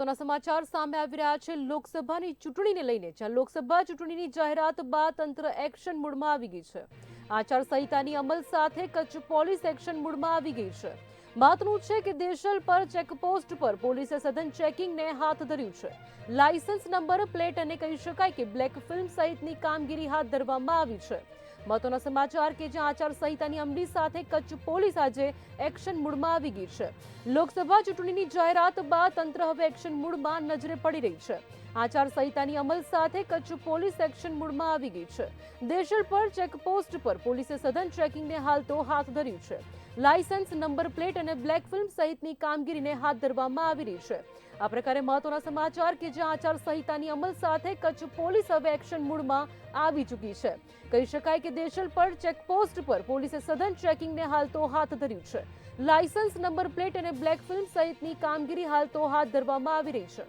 સમાચાર સામે આવી રહ્યા છે. લોકસભાની ચૂંટણીને લઈને જ્યાં લોકસભા ચૂંટણીની જાહેરાત બાદ તંત્ર એક્શન મૂડમાં આવી ગઈ છે. આચાર સંહિતાની અમલ સાથે કચ્છ પોલીસ એક્શન મૂડમાં આવી ગઈ છે. મહત્વનું છે કે દેશલ પર ચેકપોસ્ટ પર પોલીસે સઘન ચેકિંગને હાથ ધર્યું છે. લાયસન્સ નંબર, પ્લેટ અને કહી શકાય કે બ્લેક ફિલ્મ સહિતની કામગીરી હાથ ધરવામાં આવી છે. મહત્વના સમાચાર કે જ્યાં આચારસંહિતાની અમલી સાથે કચ્છ પોલીસ આજે એક્શન મૂડમાં આવી ગઈ છે. લોકસભા ચૂંટણીની જાહેરાત બાદ તંત્ર હવે એક્શન મૂડમાં નજરે પડી રહી છે. આચાર સંહિતાની અમલ સાથે કચ્છ પોલીસ એક્શન મૂડમાં આવી ગઈ છે. દેશલ પર ચેકપોસ્ટ પર પોલીસે સઘન ચેકિંગને હાલ તો હાથ ધર્યું છે. લાયસન્સ, નંબર પ્લેટ અને બ્લેક ફિલ્મ સહિતની કામગીરીને હાથ ધરવામાં આવી રહી છે. આ પ્રકારે મહત્વના સમાચાર કે જ્યાં આચાર સંહિતાની અમલ સાથે કચ્છ પોલીસ હવે એક્શન મૂડમાં આવી ચૂકી છે. કહી શકાય કે દેશલ પર ચેકપોસ્ટ પર પોલીસે સઘન ચેકિંગને હાલ તો હાથ ધર્યું છે. લાયસન્સ નંબર પ્લેટ અને બ્લેક ફિલ્મ સહિતની કામગીરી હાલ તો હાથ ધરવામાં આવી રહી છે.